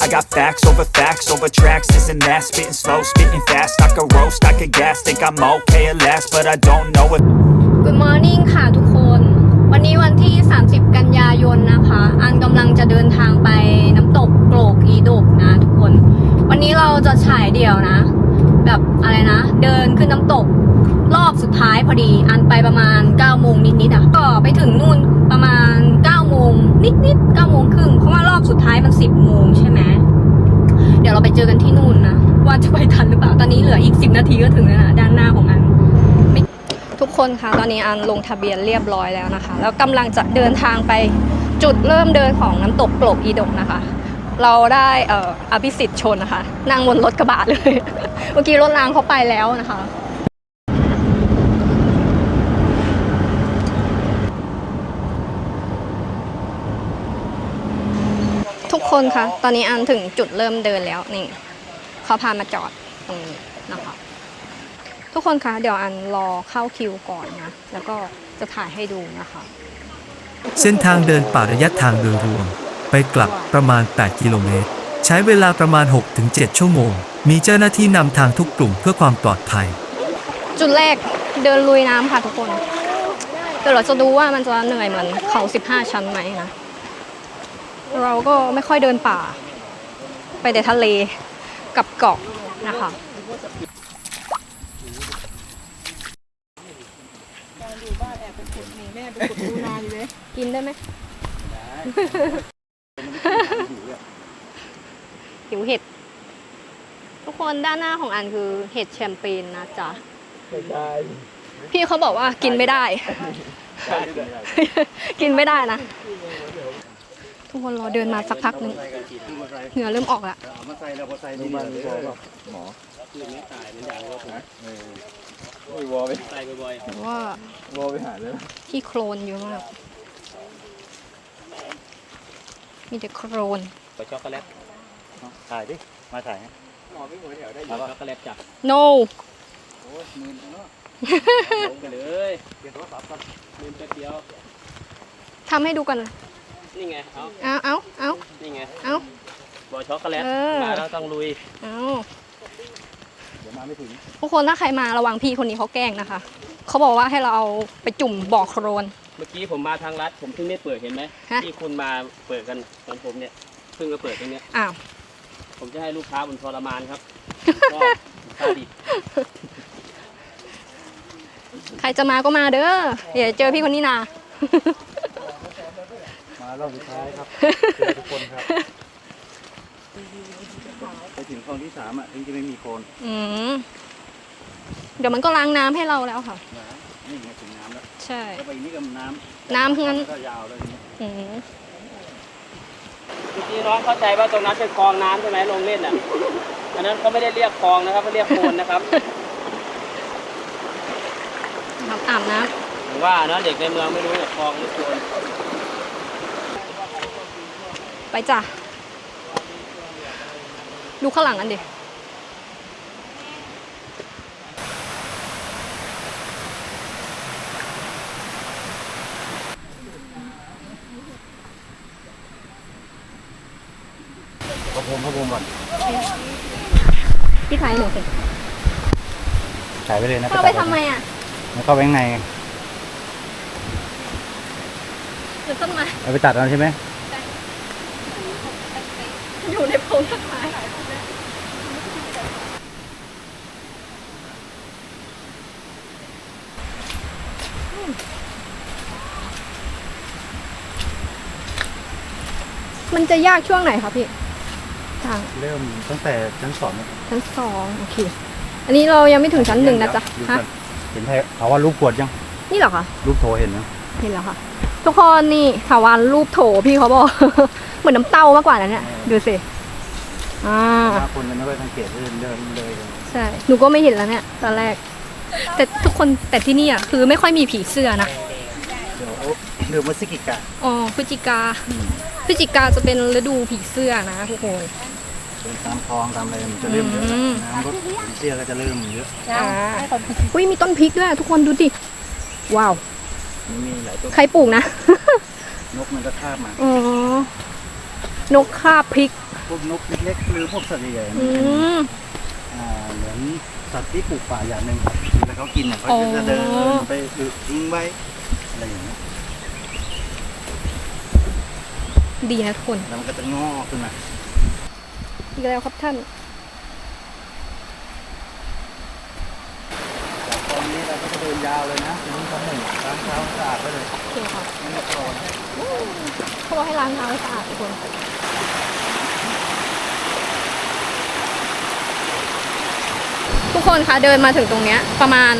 I got facts over facts over tracks This and that, spitting slow, spitting fast I could roast, I could gas, think I'm okay at last But I don't know if Good morning ค่ะทุกคน วันนี้วันที่ 30 กันยายนนะคะ อันกำลังจะเดินทางไปน้ำตกโกรกอีดกนะทุกคน วันนี้เราจะฉายเดี่ยวนะ แบบอะไรนะ เดินขึ้นน้ำตกรอบสุดท้ายพอดี อันไปประมาณ9โมงนิดๆอะก็ไปถึงนู่นประมาณ โมงนิดๆ9โมงครึ่งเพราะว่ารอบสุดท้ายมัน10โมงใช่ไหมเดี๋ยวเราไปเจอกันที่นู่นนะ ว่าจะไปทันหรือเปล่า ตอนนี้เหลืออีก10นาทีก็ถึงแล้วนะด้านหน้าของอันทุกคนคะตอนนี้อันลงทะเบียนเรียบร้อยแล้วนะคะ แล้วกำลังจะเดินทางไปจุดเริ่มเดินของน้ำตกโกลกอีดงนะคะ เราได้เอออภิสิทธิ์ชนนะคะนั่งบนรถกระบะเลย เมื่อกี้รถรางเขาไปแล้วนะคะ คนคะตอนนี้อันถึงจุดเริ่มเดินแล้วนี่เขาพามาจอดตรงนี้นะคะทุกคนคะเดี๋ยวอันรอเข้าคิวก่อนนะแล้วก็จะถ่ายให้ดูนะคะ เส้นทางเดินป่าระยะทางโดยรวม ไปกลับประมาณ 8 กิโลเมตร ใช้เวลาประมาณ 6-7 ชั่วโมง มีเจ้าหน้าที่นำทางทุกกลุ่มเพื่อความปลอดภัย จุดแรกเดินลุยน้ำค่ะทุกคนเดี๋ยวเราจะดูว่ามันจะเหนื่อยเหมือนเขา 15 ชั้นไหมนะ เราก็ไม่ค่อยเดินป่า ไปแต่ทะเลกับเกาะนะคะกินได้ไหมหิวเห็ด ทุกคนด้านหน้าของอันคือเห็ดแชมเปญนะจ๊ะ พี่เขาบอกว่ากินไม่ได้ กินไม่ได้นะ ทุกคนรอเดินมาสักพักหนึงเหงื่อเริ่มออกละมาใส่แล้วแต่ว่าเลยที่โคลนเยอะมาก มีแต่โคลนไปช็อกโกแลตถ่ายดิ มาถ่ายให้หมอไม่หัวแถวได้ช็อกโกแลตจ้ะ no ลงไปเลยเดี๋ยวโทรศัพท์กันลืมแป๊บเดียวทำให้ดูกันนะ นี่ไง เอา เอาเอาเอานี่ไง เอาบอกช็อกโกแลตเออมาแล้วต้องลุย เอาเดี๋ยวมาไม่ถึง ทุกคนถ้าใครมาระวังพี่คนนี้เขาแกล้งนะคะ เขาบอกว่าให้เราเอาไปจุ่มบ่อโครน เมื่อกี้ผมมาทางลัด ผมเพิ่งได้เปิดเห็นไหมฮะ ที่คุณมาเปิดกันของผมเนี่ย เพิ่งมาเปิดตรงเนี้ย อ้าว ผมจะให้ลูกค้าบนทรมานครับชอบค่าดิบใครจะมาก็มาเด้อเดี๋ยวเจอพี่คนนี้นามา รอบสุดท้ายครับเจอทุกคนครับไปถึงคลองที่สามอะถึงจะไม่มีโคลนอืมเดี๋ยวมันก็ล้างน้ำให้เราแล้วค่ะนี่ไงถึงน้ำแล้วใช่ ก็ไปนี่ก็น้ำน้ำทั้งนั้น ก็ยาวแล้วทีนี้อืมเมื่อกี้น้องเข้าใจว่าตรงนั้นเป็นคลองน้ำใช่ไหมลงเล่นอะ อันนั้นเขาไม่ได้เรียกคลองนะครับเขาเรียกโคลนนะครับ ครับอาบน้ผมว่านะเด็กในเมืองไม่รู้เนี่ยคลองหรือโคลนำ ไปจ้ะ ดูข้างหลังกันดิพระพรมพระพรมก่อนพี่ไทยหนูสิถ่ายไปเลยนะเข้าไปทำไมอะมันเข้าไปข้างในหรือต้นไม้เอาไปตัดเอาใช่ไหม อยู่ในโพรงต้นไม้ มันจะยากช่วงไหนคะพี่ทางเริ่มตั้งแต่ชั้นสองชั้นสองโอเค อันนี้เรายังไม่ถึงชั้นหนึ่งนะจ๊ะฮะเห็นใครเอาว่ารูปกวดยัง นี่เหรอคะ รูปโทรเห็นนะเห็นแล้วค่ะ ทุกคนนี่ถาวรรูปโถพี่เขาบอก เหมือนน้ำเต้ามากกว่านะเนี่ยดูสิอ่าว่าคนมันไม่ค่อยสังเกตเดินเดินเลยกันใช่หนูก็ไม่เห็นแล้วเนี่ยตอนแรก แต่ทุกคนแต่ที่นี่อะคือไม่ค่อยมีผีเสื้อนะเดี๋ยวเดือนพฤศจิกาอ๋อพฤศจิกา พฤศจิกาจะเป็นฤดูผีเสื้อนะทุกคนเดินตามคลองตามอะไรมันจะเริ่มเยอะอืม น้ำรถเสียก็จะเริ่มเยอะอ่าอุ้ยมีต้นพริกด้วยทุกคนดูดิ ว้าว มันมีหลายตัวใครปลูกนะ นกมันก็คาบมา อ๋อนกคาบพริก พวกนกเล็กๆหรือพวกสัตว์ใหญ่ๆอืมอ่าเหมือนสัตว์ที่ปลูกป่าอย่างหนึ่งครับเวลาเขากินเนี่ยเขาอ๋อจะเดินไปดึกทิ้งไว้อะไรอย่างเงี้ย ดีนะทุกคน แล้วมันก็จะงอกขึ้นมา อีกแล้วครับท่าน ตอนนี้เราก็จะเดินยาวเลยนะถึงชั้นหนึ่งล้างเท้าสะอาดไปเลยโอเคค่ะไม่ต้องรอนะเขาบอกให้ล้างเท้าให้สะอาดทุกคนทุกคนคะเดินมาถึงตรงเนี้ยประมาณ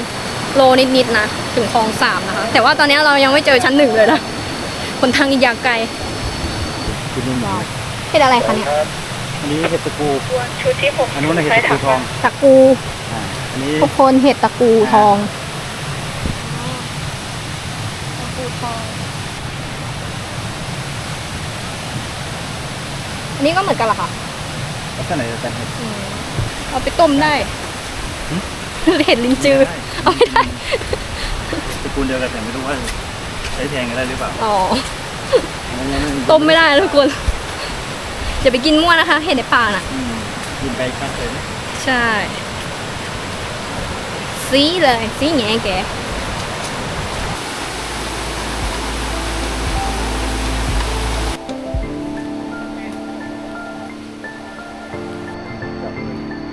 โลนิดๆนะถึงคลองสามนะคะ แต่ว่าตอนเนี้ยเรายังไม่เจอชั้นหนึ่งเลยนะคนทางอีกยาวไกล คุณนุ่มว้าวเห็ดอะไรคะเนี่ยอันนี้เห็ดตะกูอันนู้นนะเห็ดตะกูทองตะกูอ่าอันนี้ทุกคนเห็ดตะกูทองตะกูทอง อันนี้ก็เหมือนกันเหรอคะลักษณะเดียวกันเห็ดอืมเอาไปต้มได้เห็ดลินจือ เอาไม่ได้ ตระกูลเดียวกันแต่ไม่รู้ว่าใช้แทงกันได้หรือเปล่า อ๋ออันนั้นยัง ต้มไม่ได้นะทุกคนอย่าไปกินมั่วนะคะ เห็ดในป่าน่ะอืมกินไปครับเลยนะใช่ สีเลยสีแง่แก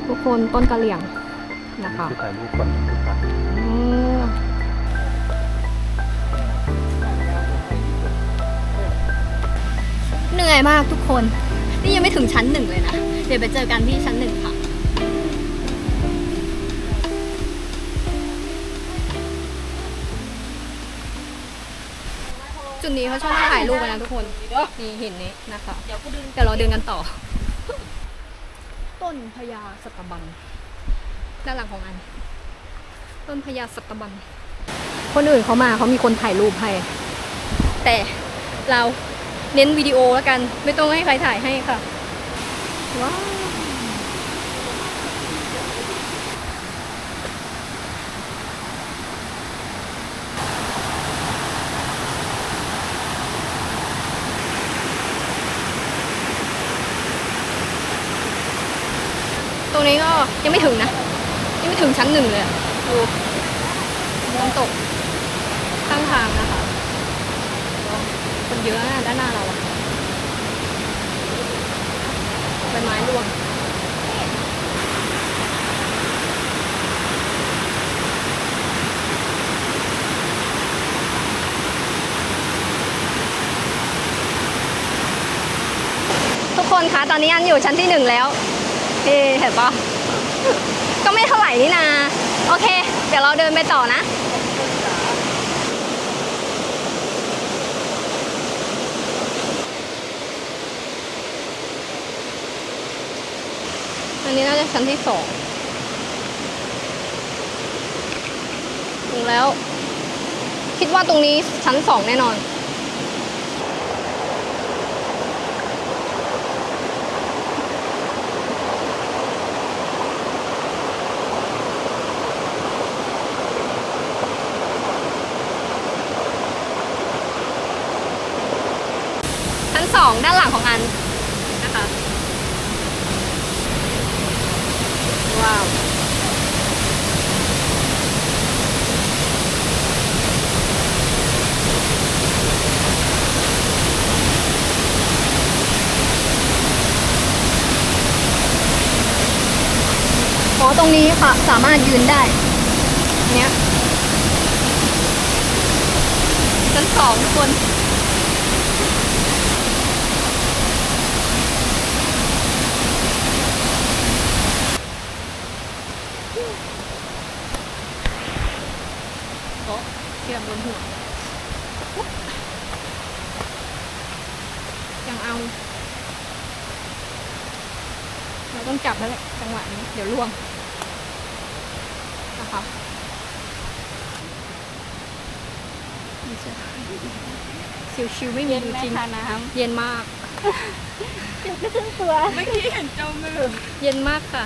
ทุกคนต้นกะเหรี่ยงนะคะคือถ่ายรูปก่อน เหนื่อยมากทุกคน นี่ยังไม่ถึงชั้นหนึ่งเลยนะ เดี๋ยวไปเจอกันที่ชั้นหนึ่งค่ะจุดนี้เขาชอบถ่ายรูปกันนะทุกคน นี่เห็นนี้นะคะ เดี๋ยวเราเดินกันต่อ ต้นพญาสัตบัน ด้านหลังของอัน ต้นพญาสัตบัน คนอื่นเขามาเขามีคนถ่ายรูปให้ แต่เรา เน้นวิดีโอแล้วกัน ไม่ต้องให้ใครถ่ายให้ค่ะ ว้าว ตรงนี้ก็ยังไม่ถึงนะ ยังไม่ถึงชั้นหนึ่งเลยดูน้ำตกข้างทางนะคะ คน เยอะนะด้านหน้าเราอะใบไม้ร่วงทุกคนคะตอนนี้อันอยู่ชั้นที่หนึ่งแล้ว เอเห็นปะก็ไม่เท่าไหร่นี่นา โอเค เดี๋ยวเราเดินไปต่อนะ นนี้น่าจะชั้นที่สองถึงแล้ว คิดว่าตรงนี้ชั้นสองแน่นอนชั้นสองด้านหลังของอันนะคะ ว้าวอ๋อตรงนี้ค่ะสามารถยืนได้เนี้ยชั้นสองทุกคน โต๊ะเทียบบนหัวปุ๊บยังเอา เราต้องจับแล้วแหละจังหวะนี้ เดี๋ยวล่วงนะคะนี่จะ ชิวๆไม่มีอยู่จริง น้ำเย็นมากเจ็บครึ่งตัวเมื่อกี้เห็นเจ้ามือเย็นมากค่ะ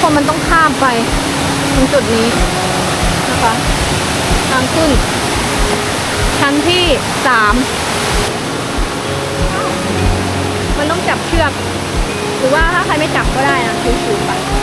คนมันต้องข้ามไปตรงจุดนี้นะคะ ทางขึ้น ชั้นที่สามมันต้องจับเชือก หรือว่าถ้าใครไม่จับก็ได้นะชิวๆไป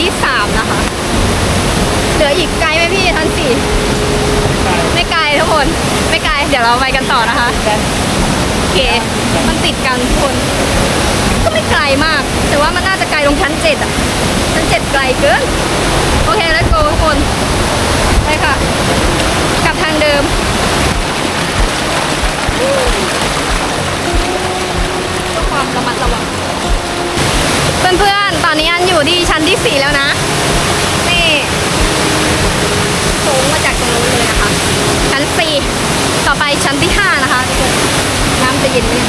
ที่สามนะคะ เหลืออีกไกลไหมพี่ชั้นสี่ไม่ไกลทุกคน ไม่ไกล เดี๋ยวเราไปกันต่อนะคะ โอเค มันติดกันทุกคน ก็ไม่ไกลมาก แต่ว่ามันน่าจะไกลตรงชั้นเจ็ดอะชั้นเจ็ดไกลเกิน โอเค แล้วโกทุกคน ไปค่ะ กลับทางเดิมเพื่อความระมัดระวัง เพื่อนๆ ตอนนี้อันอยู่ที่ชั้นที่สี่แล้วนะ นี่สูงมาจากตรงนู้นเลยนะคะ ชั้นสี่ต่อไปชั้นที่ห้านะคะ น้ำจะเย็นเลย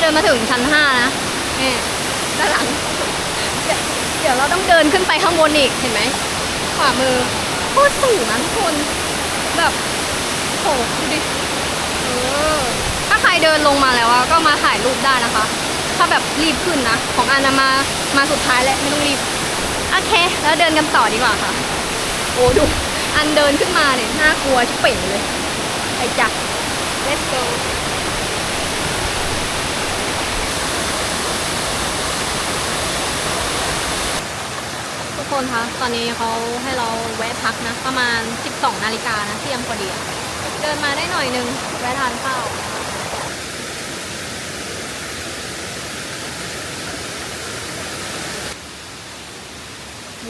เดินมาถึงชั้นห้านะนี่ด้านหลังเดี๋ยวเดี๋ยวเราต้องเดินขึ้นไปข้างบนอีกเห็นไหมขวามือโคตรสูงนะทุกคน แบบโหดูดิเออถ้าใครเดินลงมาแล้วอะก็มาถ่ายรูปได้นะคะ ถ้าแบบรีบขึ้นนะ ของอันนะมามาสุดท้ายแล้วไม่ต้องรีบ โอเค แล้วเดินกันต่อดีกว่าค่ะ โอ้ดูอันเดินขึ้นมาเนี่ยน่ากลัวชิบเป่งเลยไปจ้ะ let's go คนคะ ตอนนี้เขาให้เราแวะพักนะ ประมาณ 12 นาฬิกานะเที่ยงพอดีเดินมาได้หน่อยนึง แวะทานข้าว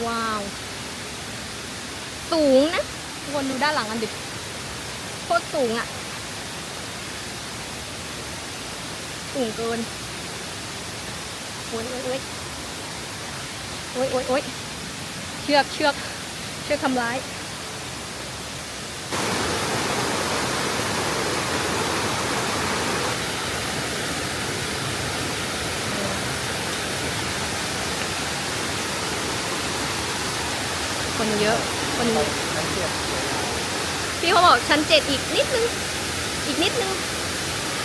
ว้าว สูงนะทุกคนดูด้านหลังกันดิโคตรสูงอะสูงเกินโอ้ยโอ้ยโอ้ยโอ้ยโอ้ยอย ชือกเชือกเชือกทำร้ายคนเยอะคนพี่เขาบอกชั้นเจ็ดอีกนิดนึง อีกนิดนึง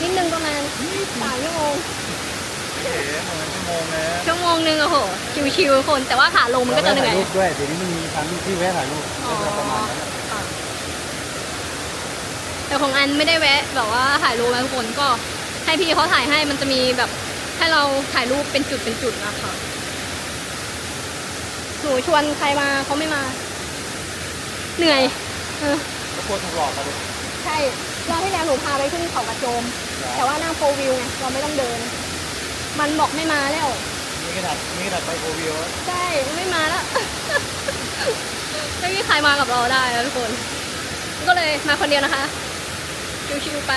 นิดนึงประมาณสามชั่วโมง เอ๋เหมือนชั่วโมงนะชั่วโมงนึงอะโหชิวๆคน แต่ว่าขาลงมันก็จะเหนื่อยถ่ายรูปด้วยเดี๋ยวนี้มันมีทั้งที่แวะถ่ายรูปอ๋อก็จะประมาณนั้นแหละค่ะแต่ของอันไม่ได้แวะแบบว่าถ่ายรูปนะทุกคนก็ให้พี่เขาถ่ายให้มันจะมีแบบให้เราถ่ายรูปเป็นจุดเป็นจุดนะคะหนูชวนใครมาเขาไม่มา เหนื่อยเออก็ควรถูกหลอกมาดูใช่รอบที่แล้วหนูพาไปขึ้นเขากระโจม แต่ว่านั่งโฟร์วิวไงเราไม่ต้องเดิน มันบอกไม่มาแล้วนี่กระดาษนี่กระดาษไปโควิวใช่ไม่มาแล้ว ไม่มีใครมากับเราได้แล้วทุกคน ก็เลยมาคนเดียวนะคะ ชิวๆไป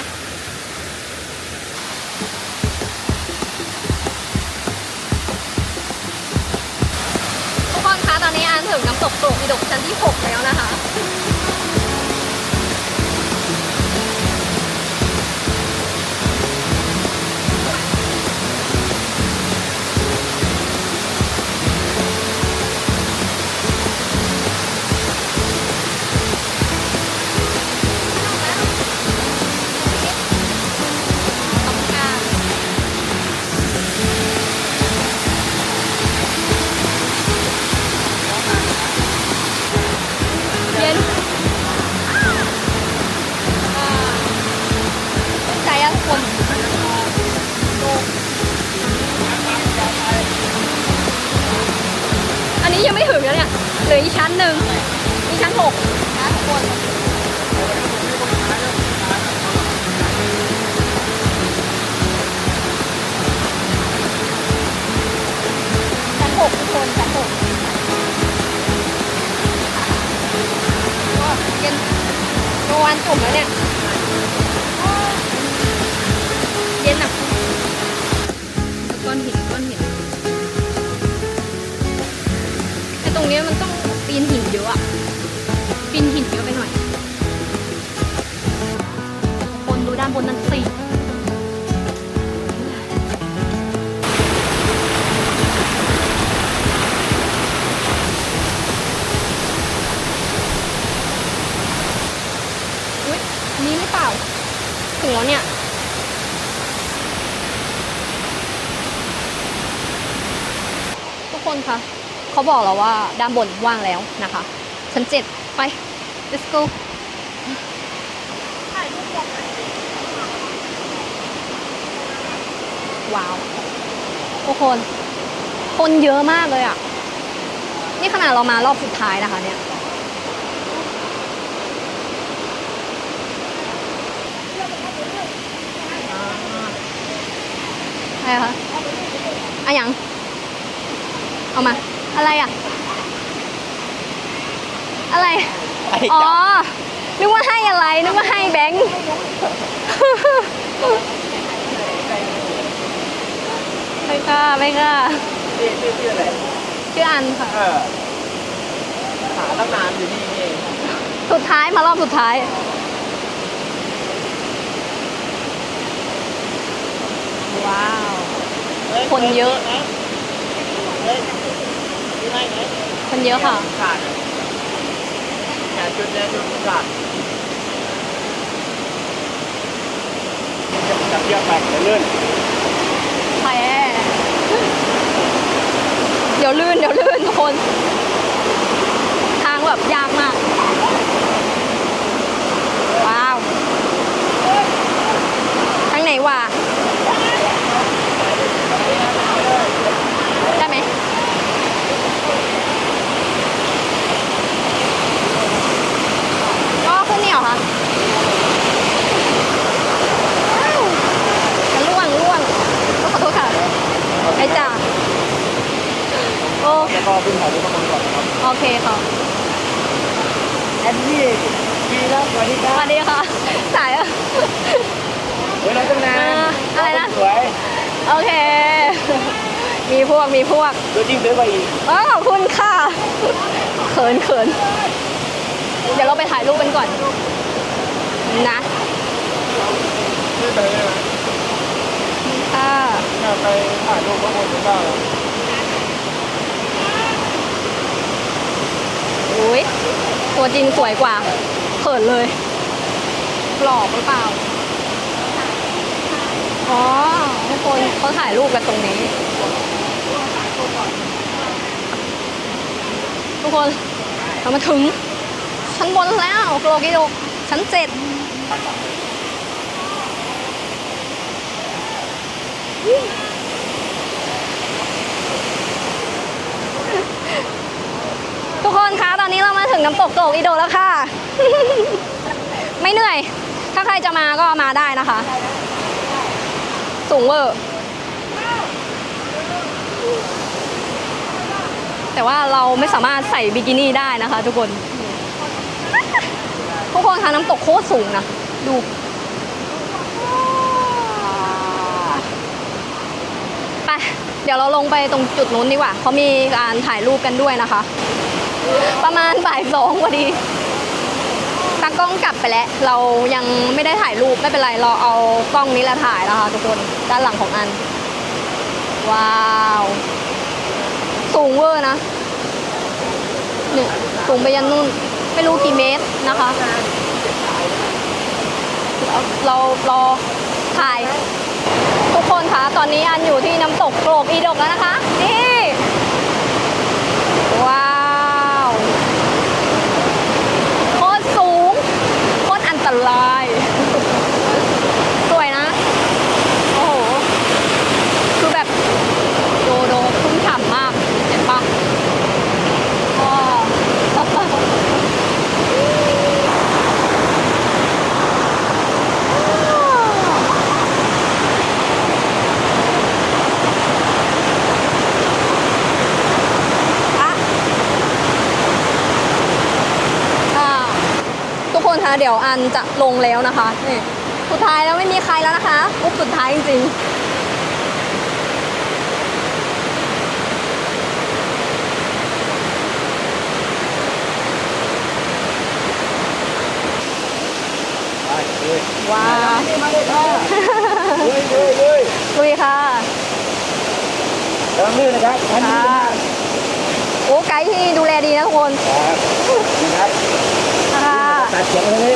ทุกคนคะตอนนี้อันถึงน้ำตกโกรกอีดกชั้นที่ 6 แล้วนะคะ รงนี้มันต้องปีนหินเยอะอะปีนหินเยอะไปหน่อยคนดูด้านบนนั้นสิอุ๊ยนนี้หรือเปล่าถึงแล้วเนี่ย ทุกคนคะ เขาบอกเราว่าด้านบนว่างแล้วนะคะชั้นเจ็ดไป let's go ว้าวทุกคน คนเยอะมากเลยอะ นี่ขนาดเรามารอบสุดท้ายนะคะเนี่ยอะไรคะอะหยัง เอามา อะไรอะ อะไร อ๋อ นึกว่าให้อะไร นึกว่าให้แบงค์ไม่กล้าไม่กล้าชื่อชื่อชื่ออะไรชื่ออันค่ะเออหาตั้งนานอยู่นี่นี่เองสุดท้ายมารอบสุดท้ายว้าว คนเยอะ เฮ้ยนี่ให้ไหม คนเยอะค่ะ ขาดขาดจุดเนี้ยจุดขาดจับเชือกไปเดี๋ยวลื่นแพ้เดี๋ยวลื่น เดี๋ยวลื่นทุกคน ทางแบบยากมาก ว้าว ทางไหนวะได้ไหม ก็ ขึ้นนี่เหรอคะอ้าวจะล่วงล่วงก็ขอโทษค่ะไอ้จ่าโอแล้วก็ขึ้นถ่ายรูปข้างบนก่อนนะครับโอเคค่ะแอนนี่ดีแล้วสวัสดีคสรับวัสดีค่ะ สายอะเฮ้ยน้องตั้งนานอะไรนะ สวยโอเค มีพวกมีพวกตัวจริงซื้อไปอีกอ๋อขอบคุณค่ะ เขินเขิน เดี๋ยวเราไปถ่ายรูปกันก่อน นะซื้อไปเลยนะค่ะอยากไปถ่ายรูปข้างบนหรือเปล่าโอ้อุ้ยตัวจริงสวยกว่าเขินเลย หลอกหรือเปล่า อ๋อทุกคนเขาถ่ายรูปกันตรงนี้ ทุกคนเรามาถึง ชั้นบนแล้วโกโลกิโดชั้นเจ็ดทุกคนคะตอนนี้เรามาถึงน้ำตกโกโลกิโดแล้วค่ะ ไม่เหนื่อย ถ้าใครจะมาก็มาได้นะคะ สูงเวอร์แต่ว่าเราไม่สามารถใส่บิกินี่ได้นะคะทุกคน ทุกคนคะน้ำตกโคตรสูงนะ ดู ไป เดี๋ยวเราลงไปตรงจุดนู้นดีกว่าเขามีการถ่ายรูปกันด้วยนะคะ ประมาณบ่ายสองพอดีตากล้องกลับไปแล้ว เรายังไม่ได้ถ่ายรูปไม่เป็นไรเราเอากล้องนี้แหละถ่ายนะคะทุกคนด้านหลังของอัน ว้าว สูงเวอร์นะเนี่ยสูงไปยันนู่น ไม่รู้กี่เมตรนะคะ เรารอถ่าย ทุกคนคะตอนนี้อันอยู่ที่น้ำตกโกรกอีดกแล้วนะคะนี่ ว้าวโคตรสูงโคตรอันตราย สวยนะ โอ้โห คือแบบ โดโดชุ่มฉ่ำมาก เห็นปะว้าวอะอ่าทุกคนคะเดี๋ยวอันจะลงแล้วนะคะนี่สุดท้ายแล้วไม่มีใครแล้วนะคะปุ๊บสุดท้ายจริงๆ ว้าวลุยค่ะระวังลื่นนะครับท่านค่ะโอ้ไกด์ที่ดูแลดีนะทุกคนนะครับค่ะตัดเสียงเลย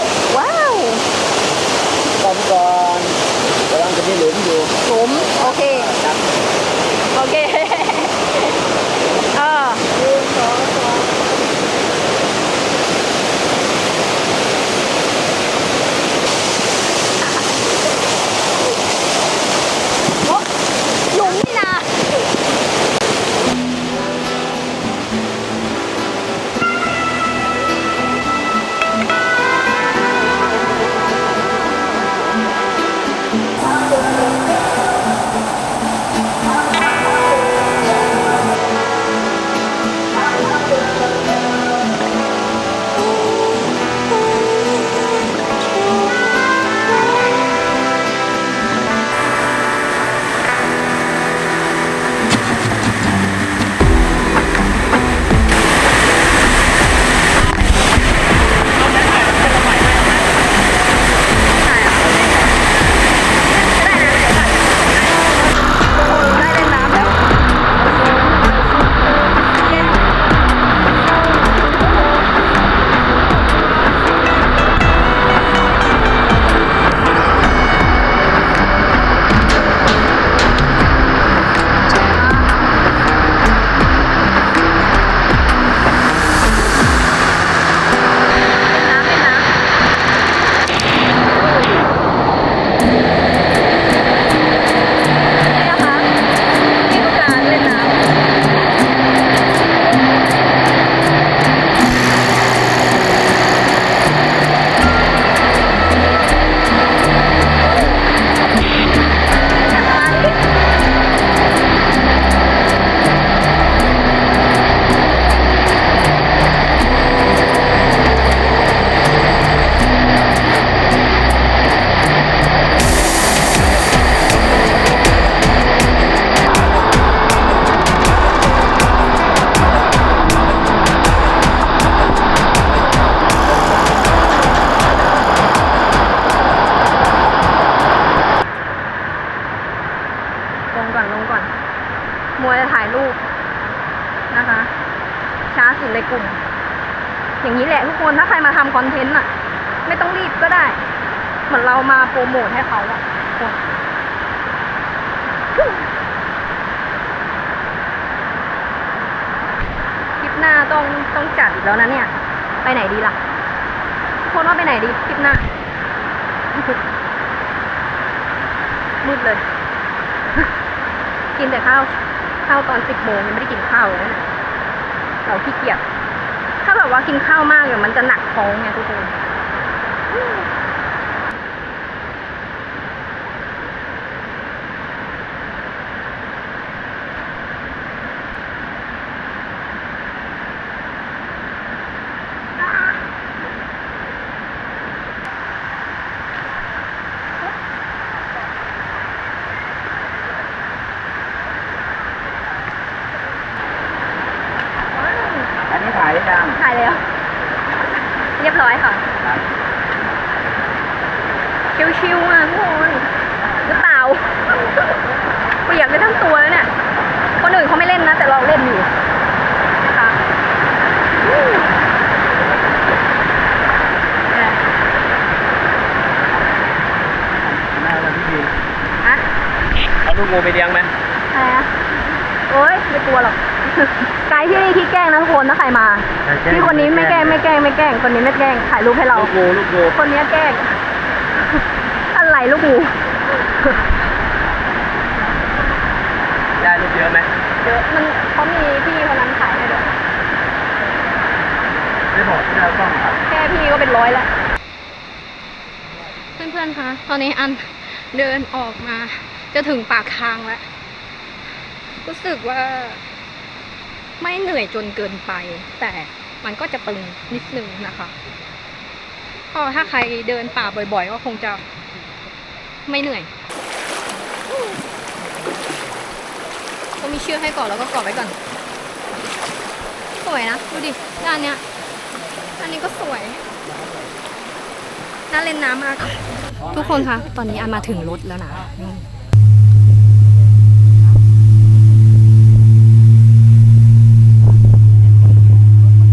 ก่อน มัวจะถ่ายรูปนะคะ ช้าสุดในกลุ่ม อย่างนี้แหละทุกคน ถ้าใครมาทำคอนเทนต์อะไม่ต้องรีบก็ได้ เหมือนเรามาโปรโมทให้เขาอะคนคลิปหน้าต้องต้องจัดอีกแล้วนะเนี่ย ไปไหนดีล่ะคนว่าไปไหนดีคลิปหน้ามืดเลย กินแต่ข้าวข้าวตอนสิบโมงยังไม่ได้กินข้าวเลยนะเนี่ยเราขี้เกียจถ้าแบบว่ากินข้าวมากเนี่ยมันจะหนักท้องไงทุกคนว้าว อันนี้ถ่ายได้ยัง ถ่ายแล้ว เรียบร้อยค่ะ ชิวๆอะทุกคนหรือเปล่า เปียกไปทั้งตัวแล้วเนี่ย คนอื่นเขาไม่เล่นนะ แต่เราเล่นอยู่นะคะอืมอะ หน้าวันที่ดี อะ เอาลูกงูไปเลี้ยงไหม อะไรอะโอ๊ยไม่กลัวหรอก ไกด์ที่นี่ที่แกล้งนะทุกคนถ้าใครมา พี่คนนี้ไม่แกล้งไม่ แกล้งไม่แกล้งคนนี้ไม่แกล้งถ่ายรูปให้เรา ลูกงูลูกงูคนเนี้ยแกล้ง อะไรลูกหมูได้ลูกเยอะไหมเยอะมันเขามีพี่คนนั้นขายให้ด้วยได้บอกที่เราต้องครับแค่พี่ก็เป็นร้อยแล้ว เพื่อนๆ คะ ตอนนี้อันเดินออกมา จะถึงปากทางแล้ว รู้สึกว่า ไม่เหนื่อยจนเกินไปแต่ มันก็จะตึงนิดนึงนะคะก็ถ้าใครเดินป่าบ่อยๆ ก็คงจะไม่เหนื่อย ก็มีเชือกให้ก่อนแล้วก็กอดไว้ก่อน สวยนะ ดูดิ ด้านเนี้ยอันนี้ก็สวยน่าเล่นน้ำมาก ทุกคนคะ ตอนนี้อันมาถึงรถแล้วนะ